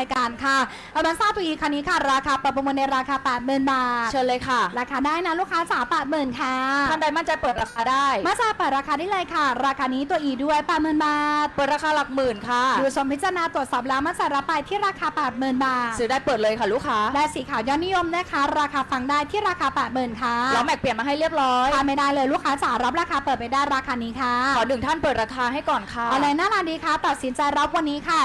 ายการค่ะเอาบันซ่าตัวอีคันนี้ค่ะ ราคาประมูลในราคา 80,000 บาท เชิญเลยค่ะ ราคาได้นะลูกค้าจ๋า80,000 ค่ะท่านใดมั่นใจเปิดราคาได้มาซาเปิดราคาได้เลยค่ะ ราคานี้ตัวอีด้วย 80,000 บาท เปิดราคาหลักหมื่นค่ะ ดูชมพิจารณาตรวจสอบแล้วมาซารับไปที่ราคา 80,000 บาท ซื้อได้เปิดเลยค่ะลูกค้า และสีขาวยอดนิยมนะคะ ราคาฟังได้ที่ราคา 80,000 ค่ะล้อแม็กเปลี่ยนมาให้เรียบร้อยทานไม่ได้เลยลูกค้าจ๋ารับราคาเปิดไปได้ราคานี้ค่ะ ขอหนึ่งท่านเปิดราคาให้ก่อนค่ะอะไรน่ารักดีคะตัดสินใจรับวันนี้ค่ะ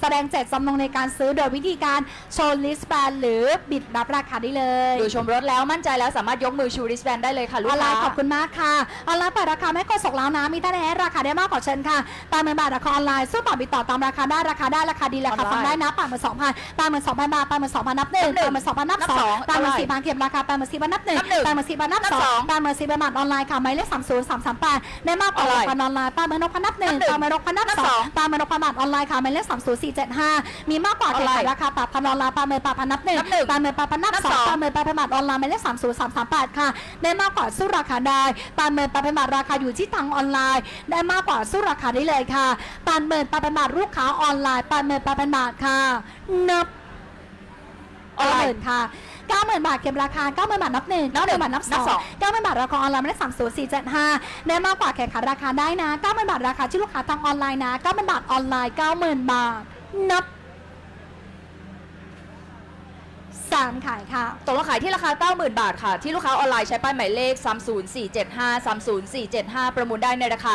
แสดงเจตจำนงในการซื้อโดยวิธีการโชว์ลิสต์แบนหรือบิดรับราคาได้เลยดูชมรถแล้วมั่นใจแล้วสามารถยกมือชูริสแบนได้เลยค่ะลูอกอนไลค้า น์ขอบคุณมากค่ะออนไลน์เปิดราคาไม่กดส่งแล้วนะมีท่านใดให้ราคาได้มากกว่าเชิญค่ะตามเมนบาทราคาออนไลน์สู้ต่อบิดต่อตามราคาได้ราคาได้ราคาดีราคาออนไลน์ฟังได้นะปาดหมื่นสองพันปาดหมื่นสองพันบาทปาดหมื่นสองพันนับหนึ่งนับหนึ่งปาดหมื่นสองพันนับนับสสอองงปาดหมื่นออนไลน์สี่พันเก็บราคาปาดหมื่นสี่พันนับหนึ่งนับหนึ่งปาดหมื่นสี่พันนับนับสสอองงปาดหมื่นสี่พันบาทออนไลน์ค่ะหมายเลขสามศูนย์สามสามแปดได้มากกว่าออนไลน์พันออนไลน์ปาดหมื่นหกพันนับหนึ่งนับหนึ่งปาดหมื่นหกพันนับนับสสอองงปาดหมื่นหกพันบาทออนไลน์ค่ะหมายเลขสามศูนย์สี่เจ็ดห้ามีมากกว่าออนไลน์เก็บราคาปาดพันออนไลน์ปาดหมื่นปาดพันนับหนึ่งนับหนึ่งปาดหมื่นปาดพันนับนับสสอองงปาดหมื่นปาดพันบาทออนไลน์หมายเลขสามศูนย์สามสามแปดค่ะ ได้มากกว่าสู้ราคาได้ปานเมินปาเป็นบาทราคาอยู่ที่ทางออนไลน์ ได้มากกว่าสู้ราคาได้เลยค่ะปานเมินปาเป็นบาทลูกค้าออนไลน์ปานเมินปาเป็นบาทค่ะนับออนไลน์เก้าหมื่นค่ะเก้าหมื่นบาทเก็บราคาเก้าหมื่นบาทนับหนึ่งนัเก้าบหหนึ่มื่นงบาทนับสนับองสองเก้าหมื่นบาทราคาออนไลน์ไม่ได้สามศูนย์สี่เจ็ดห้าได้มากกว่าแข่งขันราคาได้นะเก้าหมื่นบาทราคาที่ลูกค้าทางออนไลน์นะเก้าหมื่นบาทออนไลน์เก้าหมื่นบาท นับสามขายค่ะ ตกลงขายที่ราคา 90,000 บาทค่ะ ที่ลูกค้าออนไลน์ใช้ป้ายหมายเลข 30475 30475 ประมูลได้ในราคา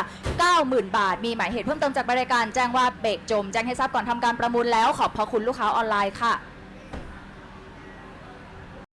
90,000 บาท มีหมายเหตุเพิ่มเติมจากบริการแจ้งว่าเบรกจม แจ้งให้ทราบก่อนทำการประมูลแล้วขอบพระคุณลูกค้าออนไลน์ค่ะ